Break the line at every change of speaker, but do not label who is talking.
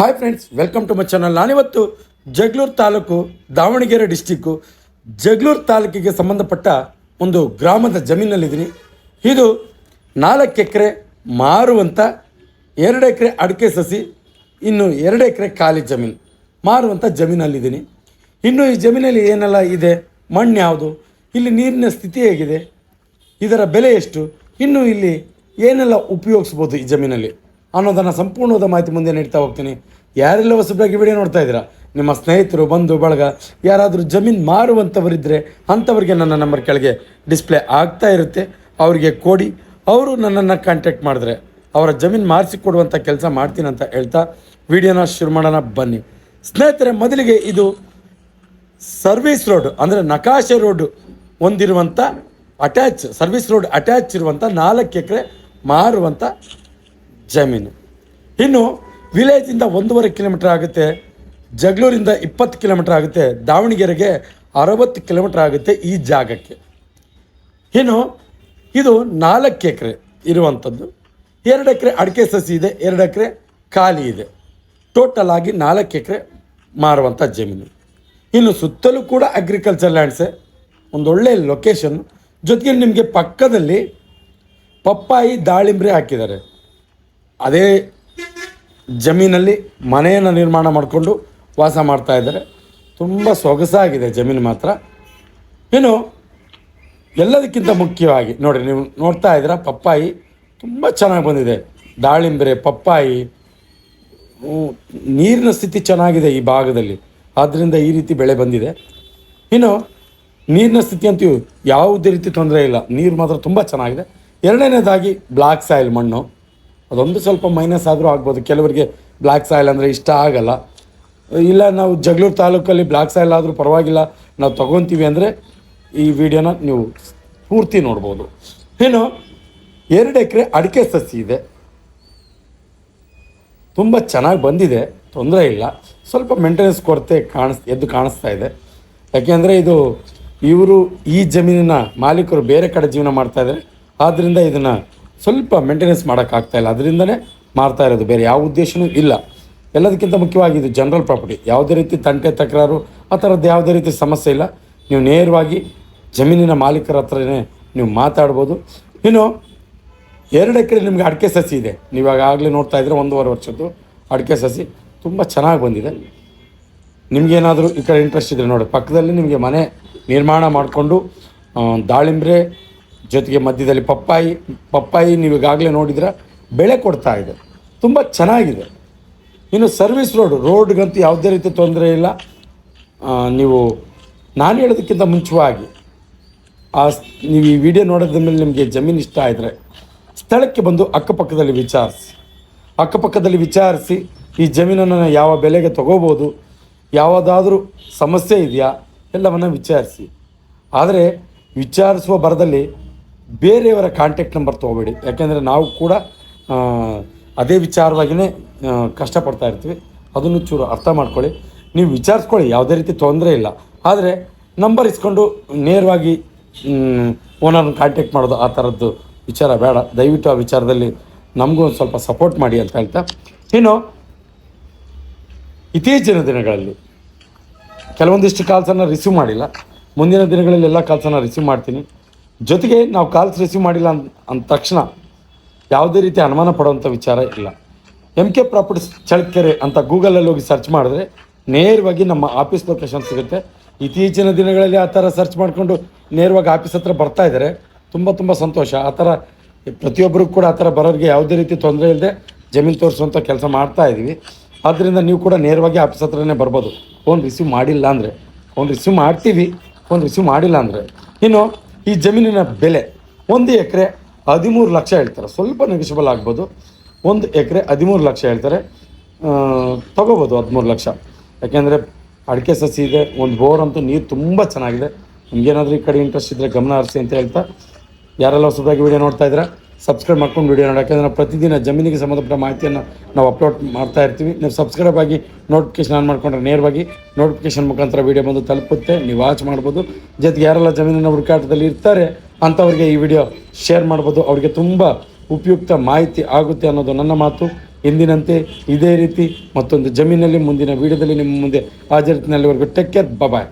Hi friends welcome to my channel ನಾನಿವತ್ತು Jagalur taluk, Davanagere district Jagalur ತಾಲೂಕಿಗೆ ಸಂಬಂಧಪಟ್ಟ ಒಂದು ಗ್ರಾಮದ ಜಮೀನಲ್ಲಿದ್ದೀನಿ. ಇದು ನಾಲ್ಕು ಎಕರೆ ಮಾರುವಂಥ ಎರಡು ಎಕರೆ ಅಡಿಕೆ ಸಸಿ, ಇನ್ನು ಎರಡು ಎಕರೆ ಖಾಲಿ ಜಮೀನು. ಮಾರುವಂಥ ಜಮೀನಲ್ಲಿದ್ದೀನಿ. ಇನ್ನು ಈ ಜಮೀನಲ್ಲಿ ಏನೆಲ್ಲ ಇದೆ, ಮಣ್ಣು ಯಾವುದು, ಇಲ್ಲಿ ನೀರಿನ ಸ್ಥಿತಿ ಹೇಗಿದೆ, ಇದರ ಬೆಲೆ ಎಷ್ಟು, ಇನ್ನು ಇಲ್ಲಿ ಏನೆಲ್ಲ ಉಪಯೋಗಿಸ್ಬೋದು ಈ ಜಮೀನಲ್ಲಿ? ಅನ್ನೋದನ್ನು ಸಂಪೂರ್ಣವಾದ ಮಾಹಿತಿ ಮುಂದೆ ನೀಡ್ತಾ ಹೋಗ್ತೀನಿ. ಯಾರೆಲ್ಲ ಹೊಸಬರಾಗಿ ವಿಡಿಯೋ ನೋಡ್ತಾ ಇದ್ದೀರಾ? ನಿಮ್ಮ ಸ್ನೇಹಿತರು, ಬಂಧು, ಬಳಗ, ಯಾರಾದರೂ ಜಮೀನು ಮಾರುವಂಥವರಿದ್ದರೆ ಅಂಥವ್ರಿಗೆ ನನ್ನ ನಂಬರ್ ಕೆಳಗೆ ಡಿಸ್ಪ್ಲೇ ಆಗ್ತಾ ಇರುತ್ತೆ. ಅವರಿಗೆ ಕೊಡಿ. ಅವರು ನನ್ನನ್ನು ಕಾಂಟ್ಯಾಕ್ಟ್ ಮಾಡಿದ್ರೆ, ಅವರ ಜಮೀನು ಮಾರಿಸಿ ಕೊಡುವಂಥ ಕೆಲಸ ಮಾಡ್ತೀನಿ ಅಂತ ಹೇಳ್ತಾ ವಿಡಿಯೋನ ಶುರು ಮಾಡೋಣ. ಬನ್ನಿ. ಸ್ನೇಹಿತರೆ, ಮೊದಲಿಗೆ ಇದು ಸರ್ವಿಸ್ ರೋಡ್ ಅಂದರೆ ನಕಾಶೆ ರೋಡ್ ಹೊಂದಿರುವಂಥ ಅಟ್ಯಾಚ್ ಸರ್ವಿಸ್ ರೋಡ್ ಅಟ್ಯಾಚ್ ಇರುವಂಥ ನಾಲ್ಕು ಎಕರೆ ಮಾರುವಂಥ ಜಮೀನು. ಇನ್ನು ವಿಲೇಜಿಂದ ಒಂದೂವರೆ ಕಿಲೋಮೀಟರ್ ಆಗುತ್ತೆ, ಜಗಳೂರಿಂದ ಇಪ್ಪತ್ತು ಕಿಲೋಮೀಟರ್ ಆಗುತ್ತೆ, ದಾವಣಗೆರೆಗೆ ಅರವತ್ತು ಕಿಲೋಮೀಟರ್ ಆಗುತ್ತೆ ಈ ಜಾಗಕ್ಕೆ. ಇನ್ನು ಇದು ನಾಲ್ಕು ಎಕರೆ ಇರುವಂಥದ್ದು. ಎರಡು ಎಕರೆ ಅಡಿಕೆ ಸಸಿ ಇದೆ, ಎರಡು ಎಕರೆ ಖಾಲಿ ಇದೆ. ಟೋಟಲ್ ಆಗಿ ನಾಲ್ಕು ಎಕರೆ ಮಾರುವಂಥ ಜಮೀನು. ಇನ್ನು ಸುತ್ತಲೂ ಕೂಡ ಅಗ್ರಿಕಲ್ಚರ್ ಲ್ಯಾಂಡ್ಸೇ ಒಂದು ಒಳ್ಳೆಯ ಲೊಕೇಶನ್ ಜೊತೆಗೆ ನಿಮಗೆ ಪಕ್ಕದಲ್ಲಿ ಪಪ್ಪಾಯಿ, ದಾಳಿಂಬ್ರೆ ಹಾಕಿದ್ದಾರೆ. ಅದೇ ಜಮೀನಲ್ಲಿ ಮನೆಯನ್ನು ನಿರ್ಮಾಣ ಮಾಡಿಕೊಂಡು ವಾಸ ಮಾಡ್ತಾ ಇದ್ದಾರೆ. ತುಂಬ ಸೊಗಸಾಗಿದೆ ಜಮೀನು ಮಾತ್ರ. ಇನ್ನು ಎಲ್ಲದಕ್ಕಿಂತ ಮುಖ್ಯವಾಗಿ ನೋಡಿ, ನೀವು ನೋಡ್ತಾ ಇದ್ದೀರಾ, ಪಪ್ಪಾಯಿ ತುಂಬ ಚೆನ್ನಾಗಿ ಬಂದಿದೆ. ದಾಳಿಂಬೆ ಪಪ್ಪಾಯಿ ನೀರಿನ ಸ್ಥಿತಿ ಚೆನ್ನಾಗಿದೆ ಈ ಭಾಗದಲ್ಲಿ. ಆದ್ದರಿಂದ ಈ ರೀತಿ ಬೆಳೆ ಬಂದಿದೆ. ಇನ್ನು ನೀರಿನ ಸ್ಥಿತಿ ಅಂತೂ ಯಾವುದೇ ರೀತಿ ತೊಂದರೆ ಇಲ್ಲ. ನೀರು ಮಾತ್ರ ತುಂಬ ಚೆನ್ನಾಗಿದೆ. ಎರಡನೇದಾಗಿ ಬ್ಲ್ಯಾಕ್ ಸಾಯಿಲ್ ಮಣ್ಣು. ಅದೊಂದು ಸ್ವಲ್ಪ ಮೈನಸ್ ಆದರೂ ಆಗ್ಬೋದು. ಕೆಲವರಿಗೆ ಬ್ಲ್ಯಾಕ್ ಸಾಯಿಲ್ ಅಂದರೆ ಇಷ್ಟ ಆಗಲ್ಲ. ಇಲ್ಲ, ನಾವು ಜಗಳೂರು ತಾಲೂಕಲ್ಲಿ ಬ್ಲ್ಯಾಕ್ ಸಾಯಿಲ್ ಆದರೂ ಪರವಾಗಿಲ್ಲ. ನಾವು ತೊಗೊತೀವಿ ಅಂದರೆ ಈ ವಿಡಿಯೋನ ನೀವು ಪೂರ್ತಿ ನೋಡ್ಬೋದು. ಇನ್ನು ಎರಡು ಎಕರೆ ಅಡಿಕೆ ಸಸಿ ಇದೆ. ತುಂಬ ಚೆನ್ನಾಗಿ ಬಂದಿದೆ. ತೊಂದರೆ ಇಲ್ಲ. ಸ್ವಲ್ಪ ಮೇಂಟೆನೆನ್ಸ್ ಕೊರತೆ ಕಾಣಿಸ್, ಎದ್ದು ಕಾಣಿಸ್ತಾ ಇದೆ. ಯಾಕೆಂದರೆ ಇದು ಇವರು ಈ ಜಮೀನಿನ ಮಾಲೀಕರು ಬೇರೆ ಕಡೆ ಜೀವನ ಮಾಡ್ತಾ ಇದ್ದಾರೆ. ಆದ್ದರಿಂದ ಇದನ್ನು ಸ್ವಲ್ಪ ಮೇಂಟೆನೆನ್ಸ್ ಮಾಡೋಕ್ಕಾಗ್ತಾ ಇಲ್ಲ. ಅದರಿಂದನೇ ಮಾರ್ತಾ ಇರೋದು. ಬೇರೆ ಯಾವ ಉದ್ದೇಶನೂ ಇಲ್ಲ. ಎಲ್ಲದಕ್ಕಿಂತ ಮುಖ್ಯವಾಗಿ ಇದು ಜನರಲ್ ಪ್ರಾಪರ್ಟಿ ಯಾವುದೇ ರೀತಿ ತಂಟೆ, ತಕರಾರು, ಆ ಥರದ್ದು ಯಾವುದೇ ರೀತಿ ಸಮಸ್ಯೆ ಇಲ್ಲ. ನೀವು ನೇರವಾಗಿ ಜಮೀನಿನ ಮಾಲೀಕರ ಹತ್ರನೇ ನೀವು ಮಾತಾಡ್ಬೋದು. ಇನ್ನು ಎರಡು ಎಕರೆ ನಿಮಗೆ ಅಡಿಕೆ ಸಸಿ ಇದೆ. ನೀವು ಆಗಲೇ ನೋಡ್ತಾ ಇದ್ರೆ ಒಂದೂವರೆ ವರ್ಷದ್ದು ಅಡಿಕೆ ಸಸಿ ತುಂಬ ಚೆನ್ನಾಗಿ ಬಂದಿದೆ. ನಿಮಗೇನಾದರೂ ಈ ಕಡೆ ಇಂಟ್ರೆಸ್ಟ್ ಇದ್ದರೆ ನೋಡಿ. ಪಕ್ಕದಲ್ಲಿ ನಿಮಗೆ ಮನೆ ನಿರ್ಮಾಣ ಮಾಡಿಕೊಂಡು ದಾಳಿಂಬ್ರೆ ಜೊತೆಗೆ ಮಧ್ಯದಲ್ಲಿ ಪಪ್ಪಾಯಿ ಪಪ್ಪಾಯಿ ನೀವು ಈಗಾಗಲೇ ನೋಡಿದ್ರೆ ಬೆಳೆ ಕೊಡ್ತಾ ಇದೆ. ತುಂಬ ಚೆನ್ನಾಗಿದೆ. ಇನ್ನು ಸರ್ವಿಸ್ ರೋಡ್ ರೋಡ್ಗಂತೂ ಯಾವುದೇ ರೀತಿ ತೊಂದರೆ ಇಲ್ಲ. ನೀವು, ನಾನು ಹೇಳೋದಕ್ಕಿಂತ ಮುಂಚೆವಾಗಿ, ಆ, ನೀವು ಈ ವಿಡಿಯೋ ನೋಡೋದ್ರ ಮೇಲೆ ನಿಮಗೆ ಜಮೀನು ಇಷ್ಟ ಆದರೆ ಸ್ಥಳಕ್ಕೆ ಬಂದು ಅಕ್ಕಪಕ್ಕದಲ್ಲಿ ವಿಚಾರಿಸಿ. ಅಕ್ಕಪಕ್ಕದಲ್ಲಿ ವಿಚಾರಿಸಿ ಈ ಜಮೀನನ್ನು ಯಾವ ಬೆಲೆಗೆ ತಗೋಬೋದು, ಯಾವುದಾದ್ರೂ ಸಮಸ್ಯೆ ಇದೆಯಾ, ಎಲ್ಲವನ್ನು ವಿಚಾರಿಸಿ. ಆದರೆ ವಿಚಾರಿಸುವ ಬರದಲ್ಲಿ ಬೇರೆಯವರ ಕಾಂಟ್ಯಾಕ್ಟ್ ನಂಬರ್ ತೊಗೋಬೇಡಿ. ಯಾಕೆಂದರೆ ನಾವು ಕೂಡ ಅದೇ ವಿಚಾರವಾಗಿಯೇ ಕಷ್ಟಪಡ್ತಾ ಇರ್ತೀವಿ. ಅದನ್ನು ಚೂರು ಅರ್ಥ ಮಾಡ್ಕೊಳ್ಳಿ. ನೀವು ವಿಚಾರಿಸ್ಕೊಳ್ಳಿ, ಯಾವುದೇ ರೀತಿ ತೊಂದರೆ ಇಲ್ಲ. ಆದರೆ ನಂಬರ್ ಇಸ್ಕೊಂಡು ನೇರವಾಗಿ ಓನರ್ನ ಕಾಂಟ್ಯಾಕ್ಟ್ ಮಾಡೋದು ಆ ಥರದ್ದು ವಿಚಾರ ಬೇಡ. ದಯವಿಟ್ಟು ಆ ವಿಚಾರದಲ್ಲಿ ನಮಗೂ ಒಂದು ಸ್ವಲ್ಪ ಸಪೋರ್ಟ್ ಮಾಡಿ ಅಂತ ಹೇಳ್ತಾ. ಇನ್ನು, ಇತ್ತೀಚಿನ ದಿನಗಳಲ್ಲಿ, ಕೆಲವೊಂದಿಷ್ಟು ಕಾಲ್ಸನ್ನು ರಿಸೀವ್ ಮಾಡಿಲ್ಲ. ಮುಂದಿನ ದಿನಗಳಲ್ಲಿ ಎಲ್ಲ ಕಾಲ್ಸನ್ನು ರಿಸೀವ್ ಮಾಡ್ತೀನಿ. ಜೊತೆಗೆ ನಾವು ಕಾಲ್ಸ್ ರಿಸೀವ್ ಮಾಡಿಲ್ಲ ಅಂತ ಅಂದ ತಕ್ಷಣ ಯಾವುದೇ ರೀತಿ ಅನುಮಾನ ಪಡುವಂಥ ವಿಚಾರ ಇಲ್ಲ. ಎಂ ಕೆ ಪ್ರಾಪರ್ಟೀಸ್ ಚಳಕೆರೆ ಅಂತ ಗೂಗಲಲ್ಲಿ ಹೋಗಿ ಸರ್ಚ್ ಮಾಡಿದ್ರೆ ನೇರವಾಗಿ ನಮ್ಮ ಆಫೀಸ್ ಲೊಕೇಶನ್ ಸಿಗುತ್ತೆ. ಇತ್ತೀಚಿನ ದಿನಗಳಲ್ಲಿ ಆ ಥರ ಸರ್ಚ್ ಮಾಡಿಕೊಂಡು ನೇರವಾಗಿ ಆಫೀಸ್ ಹತ್ರ ಬರ್ತಾ ಇದ್ದಾರೆ. ತುಂಬ ತುಂಬ ಸಂತೋಷ. ಆ ಥರ ಪ್ರತಿಯೊಬ್ಬರು ಕೂಡ ಆ ಥರ ಬರೋರಿಗೆ ಯಾವುದೇ ರೀತಿ ತೊಂದರೆ ಇಲ್ಲದೆ ಜಮೀನು ತೋರಿಸುವಂಥ ಕೆಲಸ ಮಾಡ್ತಾ ಇದ್ದೀವಿ ಆದ್ದರಿಂದ ನೀವು ಕೂಡ ನೇರವಾಗಿ ಆಫೀಸ್ ಹತ್ರನೇ ಬರ್ಬೋದು. ಫೋನ್ ರಿಸೀವ್ ಮಾಡಿಲ್ಲ ಅಂದರೆ. ಫೋನ್ ರಿಸೀವ್ ಮಾಡ್ತೀವಿ. ಫೋನ್ ರಿಸೀವ್ ಮಾಡಿಲ್ಲ ಅಂದರೆ. ಇನ್ನು ಈ ಜಮೀನಿನ ಬೆಲೆ ಒಂದು ಎಕರೆ ಹದಿಮೂರು ಲಕ್ಷ ಹೇಳ್ತಾರೆ. ಸ್ವಲ್ಪ ನೆಗೆಷಬಲ್ ಆಗ್ಬೋದು. ಒಂದು ಎಕರೆ ಹದಿಮೂರು ಲಕ್ಷ ಹೇಳ್ತಾರೆ. ತಗೋಬೋದು ಹದಿಮೂರು ಲಕ್ಷ. ಯಾಕೆಂದರೆ ಅಡಿಕೆ ಸಸಿ ಇದೆ, ಒಂದು ಬೋರ್ ಅಂತೂ ನೀರು ತುಂಬ ಚೆನ್ನಾಗಿದೆ. ನಿಮ್ಗೇನಾದರೂ ಈ ಕಡೆ ಇಂಟ್ರೆಸ್ಟ್ ಇದ್ದರೆ ಗಮನ ಹರಿಸಿ ಅಂತ ಹೇಳ್ತಾ, ಯಾರೆಲ್ಲ ಹೊಸದಾಗಿ ವಿಡಿಯೋ ನೋಡ್ತಾ ಇದ್ದೀರಾ? ಸಬ್ಸ್ಕ್ರೈಬ್ ಮಾಡ್ಕೊಂಡು ವಿಡಿಯೋ ನೋಡಿ. ಯಾಕಂದರೆ ನಾವು ಪ್ರತಿದಿನ ಜಮೀನಿಗೆ ಸಂಬಂಧಪಟ್ಟ ಮಾಹಿತಿಯನ್ನು ನಾವು ಅಪ್ಲೋಡ್ ಮಾಡ್ತಾ ಇರ್ತೀವಿ. ನೀವು ಸಬ್ಸ್ಕ್ರೈಬ್ ಆಗಿ ನೋಟಿಫಿಕೇಶನ್ ಆನ್ ಮಾಡ್ಕೊಂಡ್ರೆ ನೇರವಾಗಿ ನೋಟಿಫಿಕೇಶನ್ ಮುಖಾಂತರ ವಿಡಿಯೋ ಬಂದು ತಲುಪುತ್ತೆ. ನೀವು ವಾಚ್ ಮಾಡ್ಬೋದು. ಜೊತೆಗೆ ಯಾರೆಲ್ಲ ಜಮೀನಿನ ಹುಡುಕಾಟದಲ್ಲಿ ಇರ್ತಾರೆ, ಅಂಥವ್ರಿಗೆ ಈ ವಿಡಿಯೋ ಶೇರ್ ಮಾಡ್ಬೋದು. ಅವರಿಗೆ ತುಂಬ ಉಪಯುಕ್ತ ಮಾಹಿತಿ ಆಗುತ್ತೆ ಅನ್ನೋದು ನನ್ನ ಮಾತು. ಎಂದಿನಂತೆ ಇದೇ ರೀತಿ ಮತ್ತೊಂದು ಜಮೀನಲ್ಲಿ, ಮುಂದಿನ ವಿಡಿಯೋದಲ್ಲಿ ನಿಮ್ಮ ಮುಂದೆ ಹಾಜರಿನಲ್ಲಿವರೆಗೂ ಟೆಕ್ ಕೇರ್ ಬಾಯ್